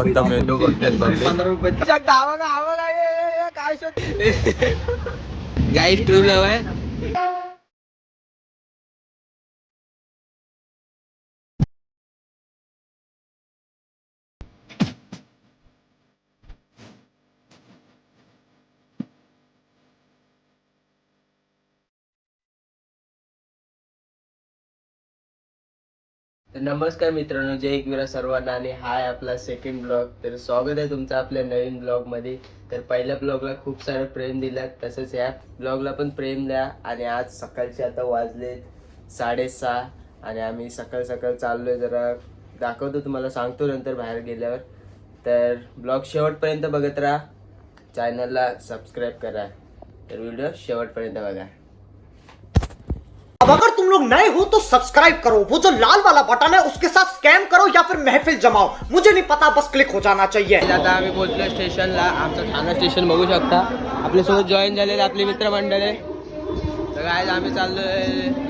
फक्त मेनू बघतात Baghel guide true love आहे. नमस्कार मित्रांनो जय एकविरा सर्वांना आणि हाय आपला सेकंड ब्लॉग तर स्वागत आहे तुमचं आपल्या नवीन ब्लॉगमध्ये तर पहिल्या ब्लॉगला खूप सारं प्रेम दिलं तसंच ह्या ब्लॉगला पण प्रेम द्या. आणि आज सकाळचे आता वाजलेत साडेसहा आणि आम्ही सकाळ सकाळ चाललोय जरा. दाखवतो तुम्हाला सांगतो नंतर बाहेर गेल्यावर. तर ब्लॉग शेवटपर्यंत बघत राहा. चॅनलला सबस्क्राईब करा. तर व्हिडिओ शेवटपर्यंत बघा. लोग नए हो तो सब्सक्राइब करो। वो जो लाल वाला बटन है उसके साथ स्कैम करो या फिर महफिल जमाओ। मुझे नहीं पता बस क्लिक हो जाना चाहिए। आता आम्ही पोहोचलो स्टेशनला आमचं ठाणा स्टेशन बघू शकता। आपल्यासोबत जॉईन झालेले आपले मित्रमंडळ. आहे तर काय आम्ही चाललोय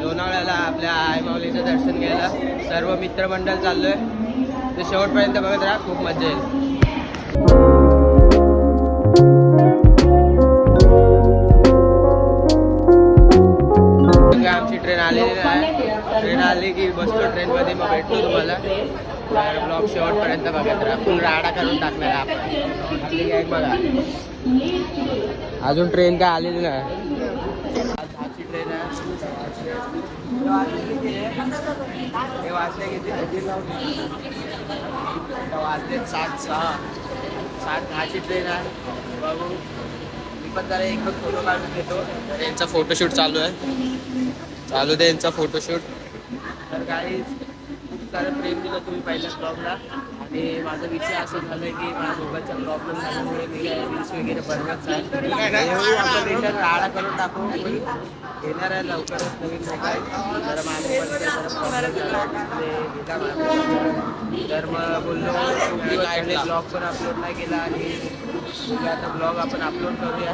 लोणावळ्याला आपल्या आई माऊलीचं दर्शन घ्यायला. सर्व मित्रमंडळ चाललोय. ते शेवटपर्यंत बघत राहा खूप मजा येईल. ट्रेन आलेली आहे. ट्रेन आली की बसतो ट्रेनमध्ये मग भेटतो तुम्हाला. तर ब्लॉग शेवटपर्यंत बघत राहा फुल राडा करून टाकणार आपण बघा. अजून ट्रेन काय आलेली नाही. आज दहाची ट्रेन आहे. वाजले किती? वाजले सात सहा. सात दहाची ट्रेन आहे. बघू. मी पण जरा एक फोटो काढून घेतो. यांचा फोटोशूट चालू आहे. चालू दे यांचा फोटोशूट तर काही खूप सारं प्रेम दिलं तुम्ही पहिल्या ब्लॉगला आणि माझा विषय असं झालं की माझ्या मोबाईलचा प्रॉब्लेम झाल्यामुळे मी काय रील्स वगैरे बनवत नाही एवढी देशात राळा करून टाकू. येणार आहे लवकरच नवीन मोबाईल तर माझ्या मोबाईलचा तर मग बोललो ब्लॉग पण अपलोड नाही केला आणि आता ब्लॉग आपण अपलोड करूया.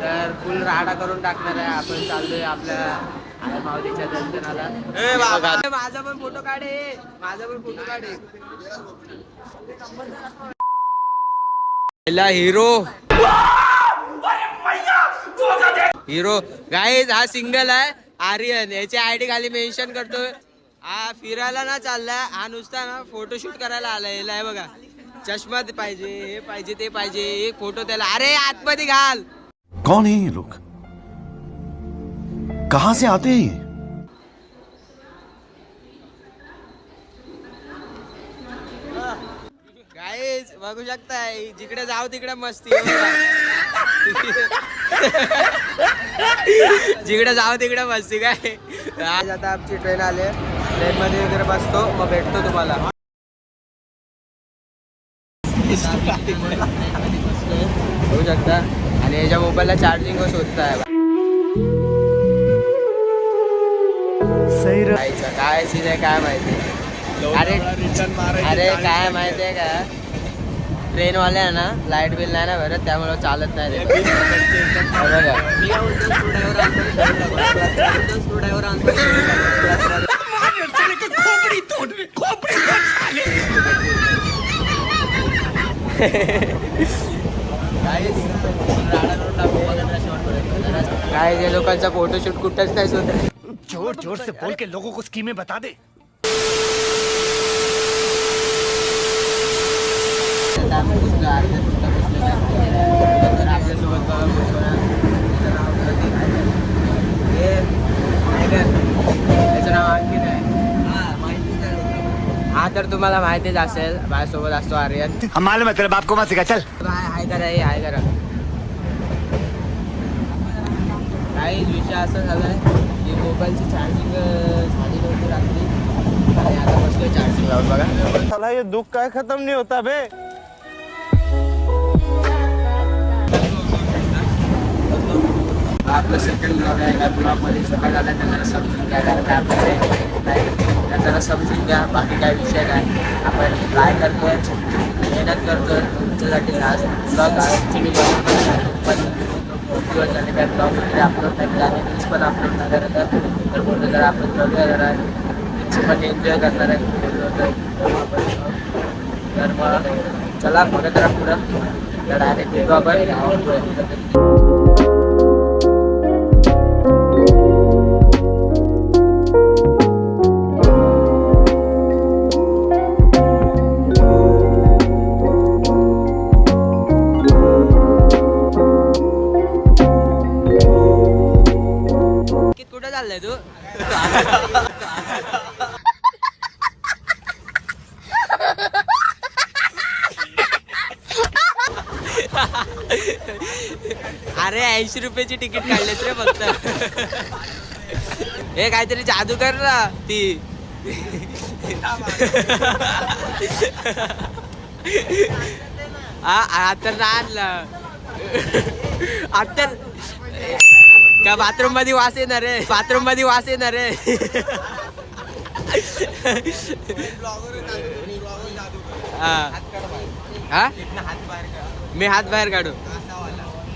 तर फुल राडा करून टाकणार आहे. आपण चाललोय आपल्या आई माऊलीच्या दर्शनाला माझा पण फोटो काढे माझा पण फोटो काढे पहिला हिरो. हिरो. गाईज हा सिंगल आहे. आर्यन. याची आयडी खाली मेन्शन करतोय. हा फिरायला ना चाललाय. हा नुसता ना फोटोशूट करायला आलाय. याला हे बघा. चष्मा पाहिजे हे पाहिजे ते पाहिजे. एक फोटो त्याला. अरे आतमध्ये घाल. कौन है लोग? कहां से आते हैं ये? गाईज बघू शकताय जिकडे जाऊ तिकडे मस्ती जिकडे जाऊ तिकडे मस्ती काय आज आता आमची ट्रेन आली ट्रेन मध्ये वगैरे बसतो मग भेटतो तुम्हाला. बघू शकता. आणि याच्या मोबाईलला चार्जिंग शोधताय. काय सीन आहे काय माहिती? अरे अरे काय माहिती आहे का? ट्रेन वाले आहे ना लाइट बिल नाही ना भरत त्यामुळे चालत नाही काय जे लोकांचा फोटोशूट कुठंच नाही होत. ज़ोर ज़ोर से बोल के लोगों को स्कीमें बता दे. हे तर तुम्हाला माहितीच असेल माझ्यासोबत असतो आर्यन. हम मालूम है तेरे बाप को मत सिखा चल. हाय हाय करा हे हाय करा. काही विषय असा झालाय? की मोबाईलची चार्जिंग झाली नव्हती रात्री. आणि आता बसतोय चार्जिंग लावून बघा. साला ये दुख काय खत्म नहीं होता बे आपलं सेकंड ब्लॉग आहे या ब्लॉगमध्ये सकाळ झाला त्यांना समजून घ्या कारण काय आपल्याला हे नाही. त्या जरा समजून घ्या बाकी काय विषय नाही. आपण ट्राय करतोय? मेहनत करतोय तुमच्यासाठी आज. ब्लॉग ॲक्च्युली पण खूप दिवस झाले काय ब्लॉग वगैरे अपलोड नाही केला आणि रील्स पण अपलोड नाही करत आहे. तर बोलतो जरा आपण करूया जरा. रील्स पण एन्जॉय करणार आहे. तर मग चला बघा जरा पुढं. तर डायरेक्ट भेटू आपण. अरे ऐंशी रुपयाची तिकीट काढलेच रे फक्त. हे काहीतरी जादू कर ना ती. हा आता ना आणलं. आता का बाथरूममध्ये वास येणार रे बाथरूममध्ये वास येणार रे हा. हा? मी हात बाहेर काढू.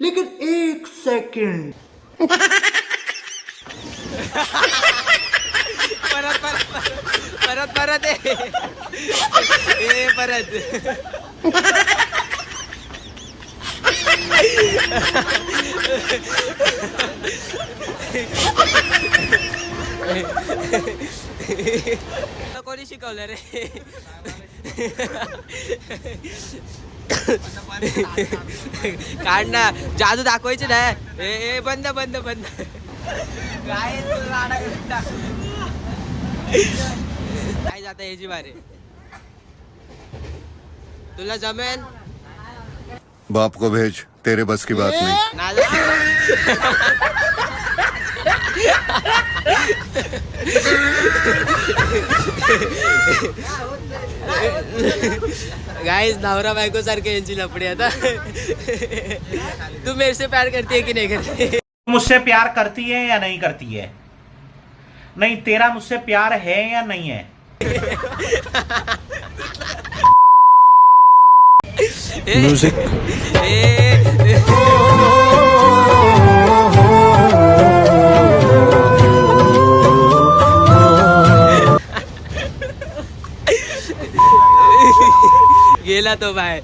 लेकिन एक सेकंड। परत परत परत परत ए. ए परत. कोणी शिकवलं रे? काढ ना जादू दाखवायचे ना. ए ए, बंद बंद बंद. काय? काय जाता याची बारे? तुला जमेन बाप को भेज तेरे बस की बात नहीं. गाइस नवरा बायको सारखे यांची लपडी आता तू मेरे से प्यार करती है कि नहीं करती मुझसे प्यार करती है या नहीं करती है नहीं तेरा मुझसे प्यार है या नहीं है म्यूज़िक गेला तो बाय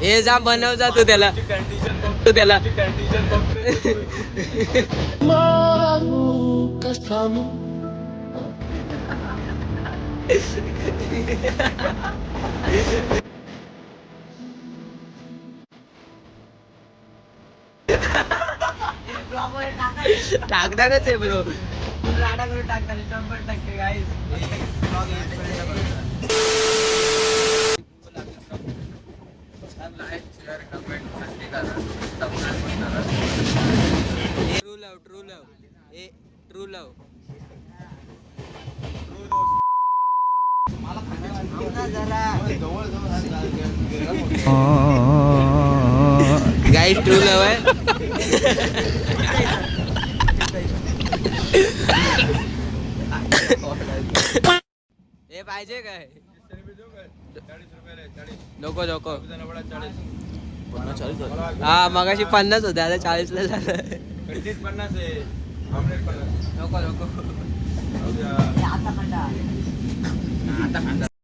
हे जा बनव जा तू त्याला. तू त्याला. टाकणारच आहे ब्रो राडा करून टाकणार शंभर टक्के true love true love a true love guide true love आहे हे पाहिजे काय? नको नको. हा मगाशी पन्नास होते आता चाळीसला झालं. चाळीस ला झालं नको नको आताच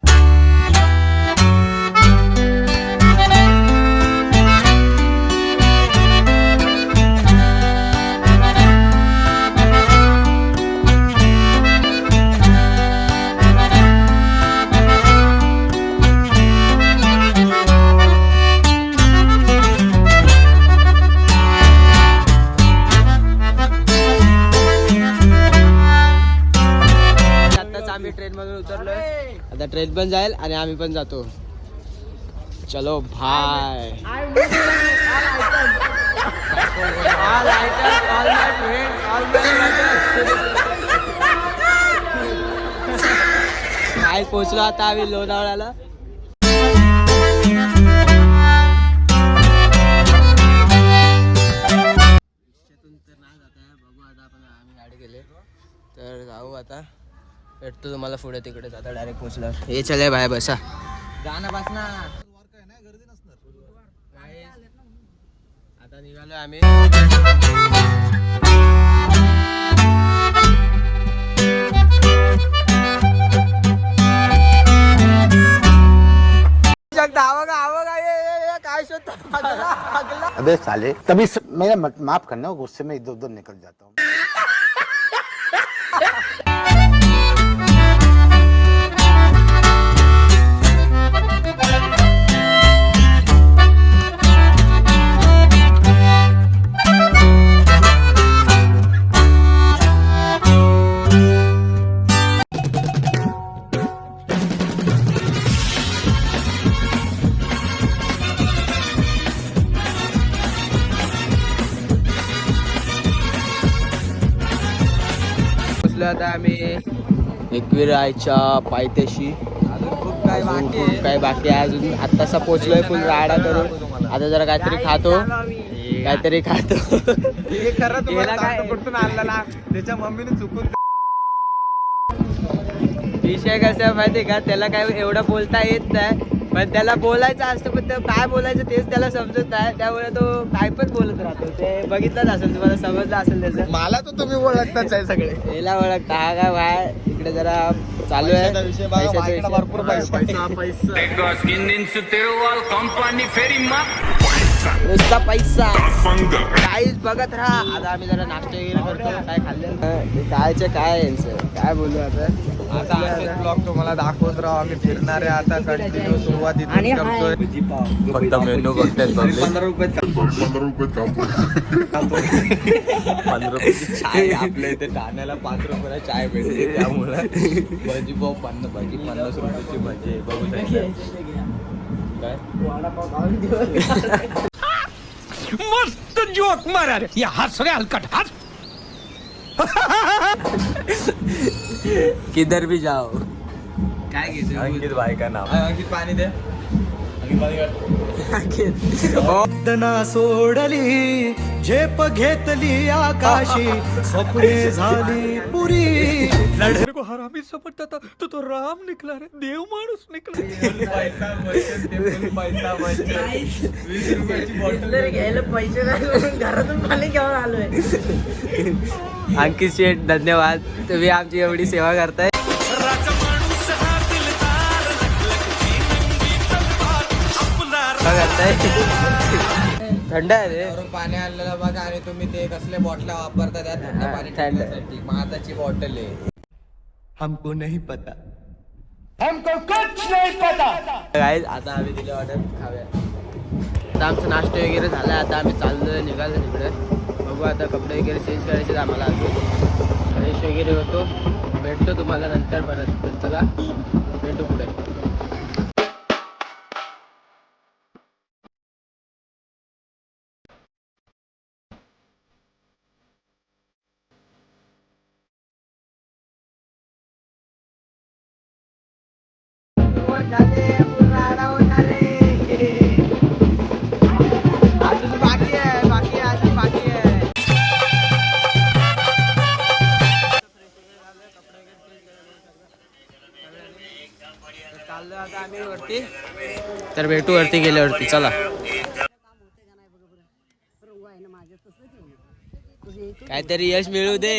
ट्रेन पण जाईल आणि आम्ही पण जातो. चलो भाय काय पोचलो आता आम्ही लोणावळ्याला. तर जाऊ आता. भेटतो तुम्हाला पुढे तिकडे आता डायरेक्ट पोचल्यावर हे चले बाय बसा. जाना बस ना. आता निघालो आम्ही. काय शोधता अबे साले तभी स... मेरा मत- माफ करना गुस्से में इधर उधर निकल जाता हूँ। पोचलो आता आम्ही एकविरायच्या पायथ्याशी. खूप काय बाकी खूप आहे. काही बाकी आहे. अजून आत्तासा पोचलोय फुल राडा करून. आता जरा काहीतरी खातो. काहीतरी खातो. हे खरं तुम्हाला याला काय? सांगतो कुठून आणलं ना? त्याच्या मम्मीने चुकून विषय कसा आहे माहितीये का? त्याला काय एवढं बोलता येत नाही. पण त्याला बोलायचं असतं पण ते काय बोलायचं तेच त्याला समजत नाही. त्यामुळे तो काय पण बोलत राहतो. ते बघितलंच असेल तुम्हाला समजलं असेल त्याचं. मला तर तुम्ही ओळखताच आहे सगळे. याला ओळख का का बाय इकडे जरा चालू आहे. पैशाचा विषय बघा, पैशाचा माझ्याकडे विषय. भरपूर पैसा आहे. नुसता पैसा. काहीच बघत राहा. आता आम्ही जरा नाश्ता वगैरे करतो. काय खाल्लं? कायचं काय आहे यांचं? काय बोलू आता? आता असेच ब्लॉग तुम्हाला दाखवत राहू. आम्ही फिरणारे आता कंटिन्यू सुरुवात इथून करतोय. फक्त मेनू बघतात पंधरा रुपयात चाय आपल्या इथे ठाण्याला पाच रुपयाला चाय भेटते त्यामुळे. भजी पाव पन्नास भजी पन्नास रुपयाची भजी आहे. बघू शकता. काय? मस्त जोक मारा रे. या हस रे हलकट हस किधर भी जाओ। काय घेतो अंकित भाई का नाव अंकित पाणी दे. दना सोडली झेप घेतली आकाशी स्वप्ने झाली पुरी. लढे को हरामी समजता था तो तो राम निकला रे देव माणूस निकला. पैसा बॉटल अंकित शेठ धन्यवाद. तुम्ही आमची एवढी सेवा करताय. थंड आहे रे. वरून पाणी आणलेलं बघा आणि तुम्ही ते कसले बॉटला वापरता त्या थंड हा, पाणी. ठेवण्यासाठी माझाची बॉटल आहे. हमको नहीं पता. गाईज आता आम्ही दिले ऑर्डर खाऊया. आता आमचा नाश्ता वगैरे झाला आता आम्ही चाललोय निघालो तिकडे. बघू आता कपडे वगैरे चेंज करायचे आम्हाला अजून. फ्रेश वगैरे होतो. भेटतो तुम्हाला नंतर परत. चला भेटू पुढे. तर भेटू वरती गेल्यावरती चला. काहीतरी यश मिळू दे.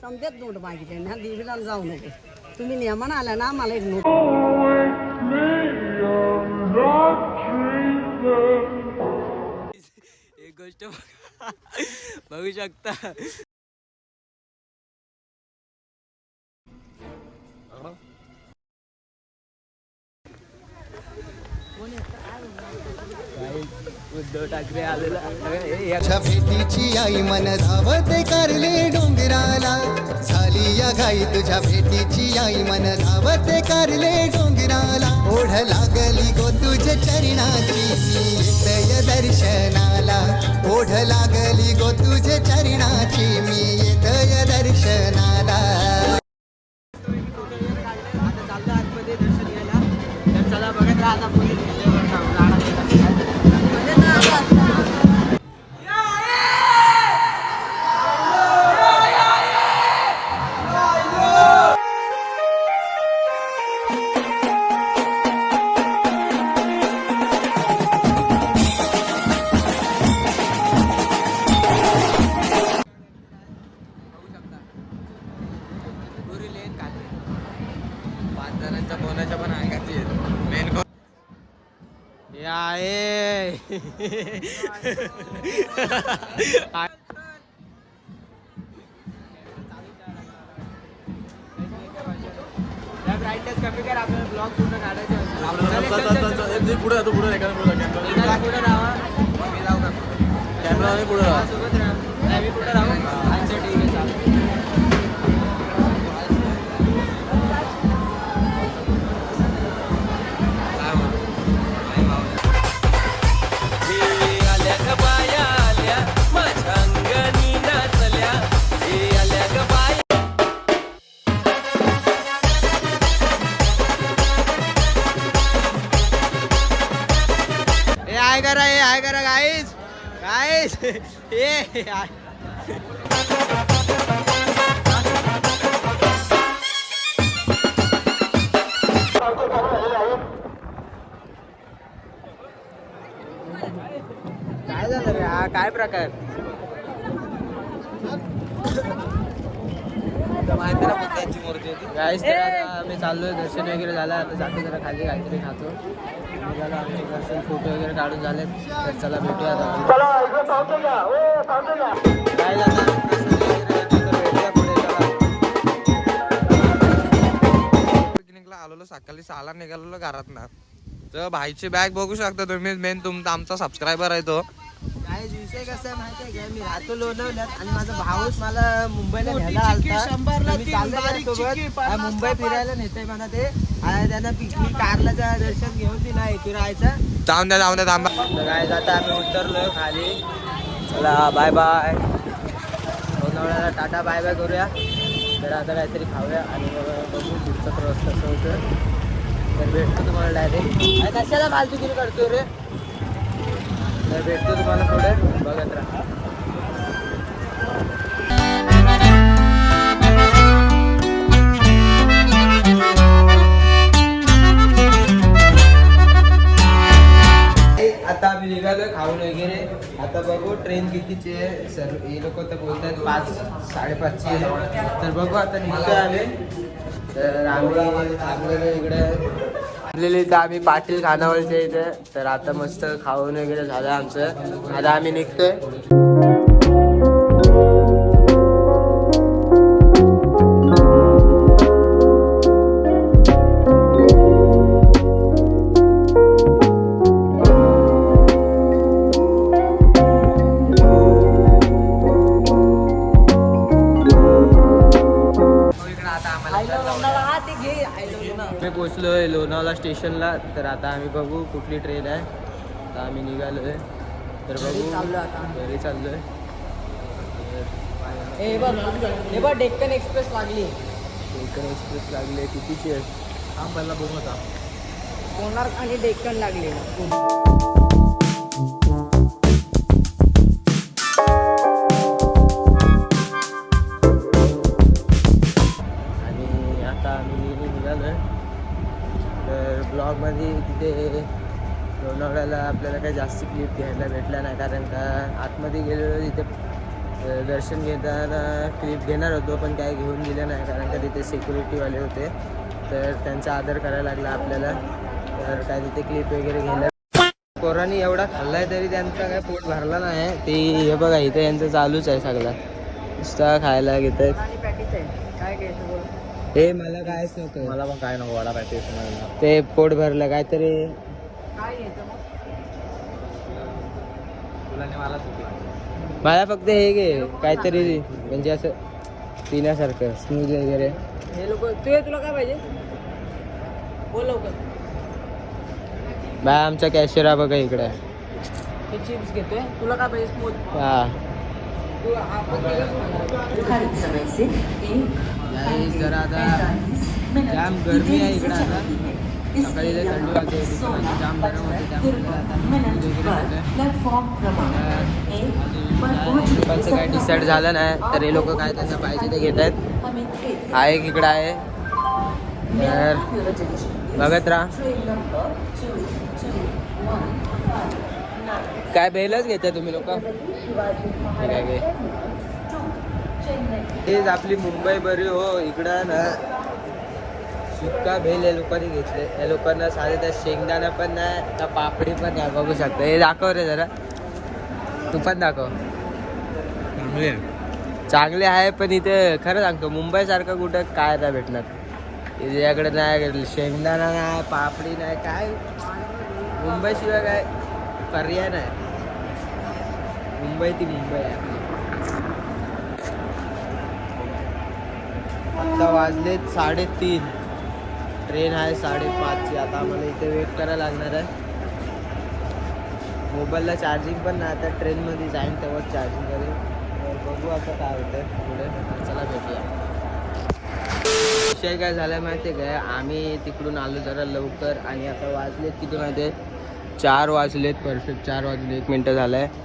समजत नोट मागितले ना देवीला जाऊ नको तुम्ही नियमानं आला ना मला एक नोट एक गोष्ट बघा. बघू शकता ठाकरे आलेला भेटीची आई मन धावते कारले डोंगराला. झाली या घाई तुझ्या भेटीची आई मन धावते कारले डोंगराला. ओढ लागली गो तुझ्या चरणाची मी येतय दर्शनाला. ओढ लागली गो तुझ्या चरणाची मी आहे ए आता आम्ही चाललोय दर्शन वगैरे झालं आता जातो जरा खाली काहीतरी खातो. आमचे दर्शन फोटो वगैरे काढून झाले तर चला भेटूया आता तर भेटूया पिकनिकला आलेलो सकाळी सहाला निघालेलो घरात ना तर भाईची बॅग बघू शकता तुम्ही मेन तुमचा आमचा सबस्क्रायबर आहे तो. काय विषय कसा आहे माहिती आहे का? मी राहतो लोणावल्यात आणि माझा भाऊच मला मुंबईला आलता. हा, मुंबई फिरायला नेतोय मला ते. आणि त्यांना पिकनिक कारलाचा दर्शन घेऊन दिला इथे राहायचं. जाऊन द्या जाऊन द्या थांबा तर काय आता आम्ही उतरलोय खाली. चला बाय बाय लोणावळ्याला टाटा बाय बाय करूया. तर आता काहीतरी खाऊया आणि बघू पुढचा प्रवास कसं होतं तर भेटतो तुम्हाला डायरेक्ट कशाला फालतू करतो रे? तर भेटतो तुम्हाला पुढे. बघत राहा. आता आम्ही निघालो खाऊन वगैरे. आता बघू ट्रेन कितीची आहे. सर हे लोक तर बोलतात पाच साडेपाचची आहे. तर बघू आता निघतोय आम्ही. तर आम्ही थांबलेलो इकडे. थांबलेली तर आम्ही पाटील खानावळच्या इथे. तर आता मस्त खाऊन वगैरे झालं आमचं. आता आम्ही निघतोय. मी पोचलोय लोणावळा स्टेशनला. तर आता आम्ही बघू कुठली ट्रेन आहे. आता आम्ही निघालोय. तर बघू. घरी चाललोय. हे बघ हे बघ डेक्कन एक्सप्रेस लागली. कोकण एक्सप्रेस लागले कितीची आहे? हा पहिला बघू आता. कोणार्क आणि डेक्कन लागली. लोणावळ्याला आपल्याला काही जास्त क्लिप घ्यायला भेटल्या नाही. कारण का आतमध्ये गेलेलो तिथे दर्शन घेताना क्लिप घेणार होतो पण काय घेऊन दिलं नाही. कारण का तिथे सिक्युरिटीवाले होते. तर त्यांचा आदर करायला लागला आपल्याला. तर काय तिथे क्लिप वगैरे घ्यायला पोरांनी एवढा खाल्लाय तरी त्यांचा काय पोट भरला नाही. ते हे बघा इथे यांचं चालूच आहे सगळं. नुसता खायला घेत पॅटीस हे मला कायच नको मला पण काय नको वडा पाहिजे ते पोट भरलं काहीतरी मला फक्त हे घे काहीतरी म्हणजे असं पिण्यासारखं स्मूथ वगैरे. हे लोक तू तुला काय पाहिजे? बोल लवकर. बाय आमचा कॅशियर बघा इकडे. हे चिप्स घेतोय. तुला काय पाहिजे स्मूथ हा. जरा आता जाम गरमी आहे इकडे आता. सकाळी लय थंडी वाजते आता जाम गरम होते त्यामुळे काही डिसाईड झालं नाही तर हे लोक काय त्यांना पाहिजे ते घेत आहेत हा एक इकडं आहे. तर बघत राहा. काय बेलच घेताय तुम्ही लोक? आहे. हेच आपली मुंबई बरी हो इकडं ना. सुक्का भेल या लोकांनी घेतले. या लोकांना साधे त्या शेंगदाणा पण नाही त्या पापडी पण नाही. बघू शकता. हे दाखव रे जरा. तू पण दाखव. चांगले आहे. चांगले आहे पण इथे खरं सांगतो मुंबईसारखं कुठं काय नाही भेटणार. याकडे नाही शेंगदाणा नाही पापडी नाही काय? मुंबईशिवाय काय पर्याय नाही. मुंबई ती मुंबई आहे. आता वाजलेत साडेतीन. ट्रेन आहे साडेपाचची. आता आम्हाला इथे वेट करायला लागणार आहे. मोबाईलला चार्जिंग पण नाही आता ट्रेनमध्ये जाईन तेव्हाच चार्जिंग करेल तर बघू आता काय होतं पुढे. चला भेटूया. विषय काय झाला माहिती आहे काय आम्ही तिकडून आलो जरा लवकर आणि आता वाजलेत किती माहिती आहे चार वाजलेत परफेक्ट चार वाजले एक मिनटं झालं आहे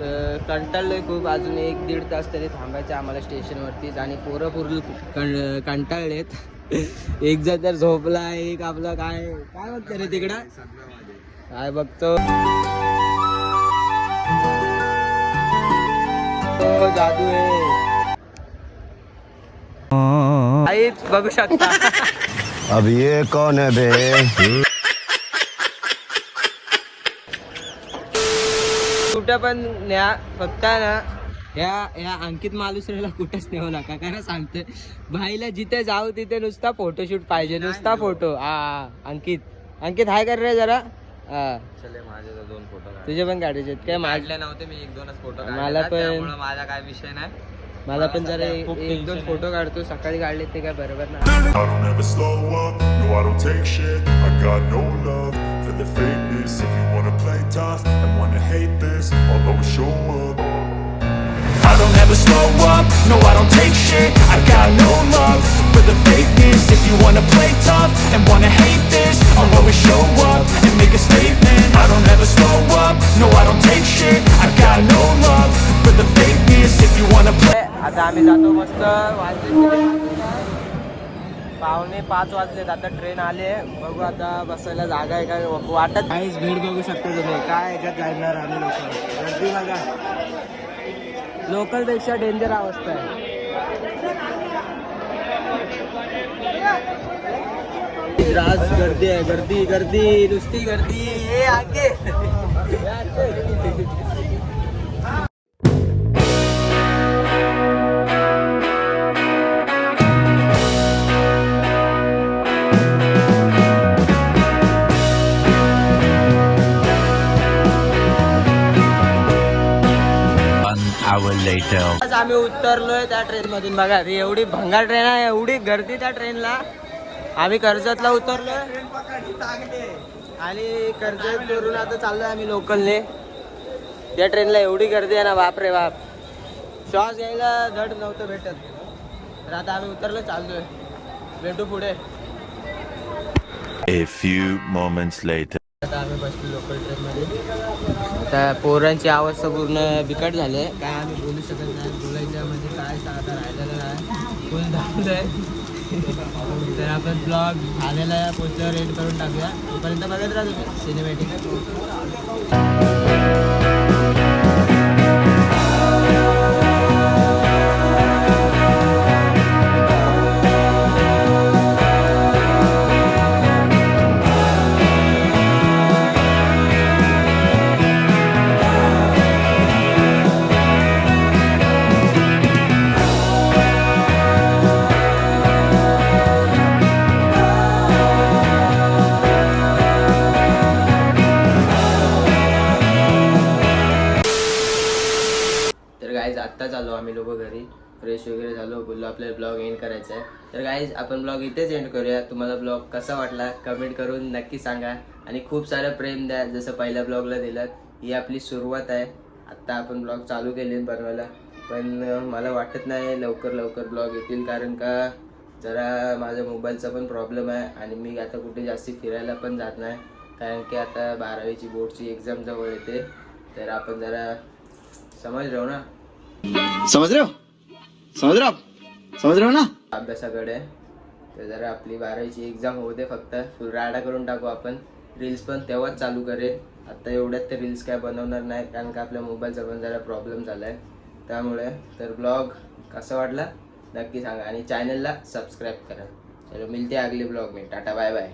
तर कंटाळलो आहे खूप. अजून एक दीड तास तरी थांबायचं आम्हाला स्टेशनवरतीच आणि पोरं पूर्ण कं कंटाळलेत. एक जण तर झोपला एक आपला काय काय बघतो रे तिकडं? काय बघतो? जादू आहे. बघू शकता. अब ये कौन है बे? कुठं पण न्या फक्त ना या या अंकित मालुसरेला कुठंच नेऊ नका. कारण सांगते भाईला जिथे जाऊ तिथे नुसता फोटोशूट पाहिजे. नुसता फोटो हा अंकित. अंकित हाय कर रे जरा. हा चले माझे तर दोन फोटो तुझे पण काढायचे आहेत काय? माझ काढले नव्हते मी एक दोनच फोटो मला पण- त्यामुळे माझा काय विषय नाही. मला पण जरा एक एक दोन फोटो काढतो सकाळी काढले ते काय बरोबर ना I don't ever slow up, no I don't take shit. I got no love for the fakeness. If you wanna play tough and wanna hate this I'll always show up. I don't ever slow up, no I don't take shit I got no love for the fakeness If you wanna play tough and wanna hate this I'll always show up and make a statement I don't ever slow up, no I don't take shit I got no love for the fakeness If you wanna play आता आम्ही जातो मस्त वाजले? पावणे पाच वाजलेत आता train आले बघू आता बसायला जागा आहे काय वाटत काहीच भीड बघू शकता तुम्ही काय याच्यात जाणार आम्ही लोक गर्दी बघा लोकलपेक्षा डेंजर अवस्था आहे. राज गर्दी आहे गर्दी गर्दी नुसती गर्दी. ए आगे. आज आम्ही उतरलोय त्या ट्रेन मधून. बघा एवढी भंगार ट्रेन आहे एवढी गर्दी त्या ट्रेनला आम्ही कर्जतला उतरलोय. आणि कर्जत वरून आता चाललोय आम्ही लोकलने. त्या ट्रेनला एवढी गर्दी आहे ना बाप रे बाप. श्वास घ्यायला धड नव्हतं भेटत. तर आता आम्ही उतरलो चाललोय. भेटू पुढे. A few moments later. आता आम्ही बसलो लोकल ट्रेनमध्ये आता पोरांची अवस्था पूर्ण बिकट झाली आहे. काय आम्ही बोलू शकत नाही बोलायचं म्हणजे काय आता राहिलेलं नाही फुल धावलं आहे तर आपण ब्लॉग झालेला पोस्टर एड करून टाकूया. तोपर्यंत बघत राहा तुम्ही. सिनेमॅटिक आत्ताच आलो आम्ही लोक घरी. फ्रेश वगैरे झालो बोललो आपल्याला ब्लॉग एंड करायचा आहे. तर गाईज आपण ब्लॉग इथेच एंड करूया. तुम्हाला ब्लॉग कसा वाटला कमेंट करून नक्की सांगा. आणि खूप सारं प्रेम द्या जसं पहिल्या ब्लॉगला दिलात ही आपली सुरुवात आहे. आत्ता आपण ब्लॉग चालू केले बनवायला. पण मला वाटत नाही लवकर लवकर ब्लॉग येतील कारण का जरा माझ्या मोबाईलचा पण प्रॉब्लेम आहे आणि मी आता कुठे जास्ती फिरायला पण जात नाही. कारण की आता बारावीची बोर्डची एक्झाम जवळ येते. तर आपण जरा समज राहू ना. समज रे हो समज रहे हो हो ना अभ्यासाकडे. तर जरा आपली बारावीची एक्झाम होते फक्त. फुल राडा करून टाकू आपण. रील्स पण तेव्हाच चालू करेल. आता एवढ्यात तर रील्स काय बनवणार नाही कारण का आपल्या मोबाईलचा पण जरा प्रॉब्लेम झाला आहे त्यामुळे तर ब्लॉग कसा वाटला? नक्की सांगा. आणि चॅनलला सबस्क्राईब करा. चलो मिळते हैं अगले ब्लॉग मी. Tata bye bye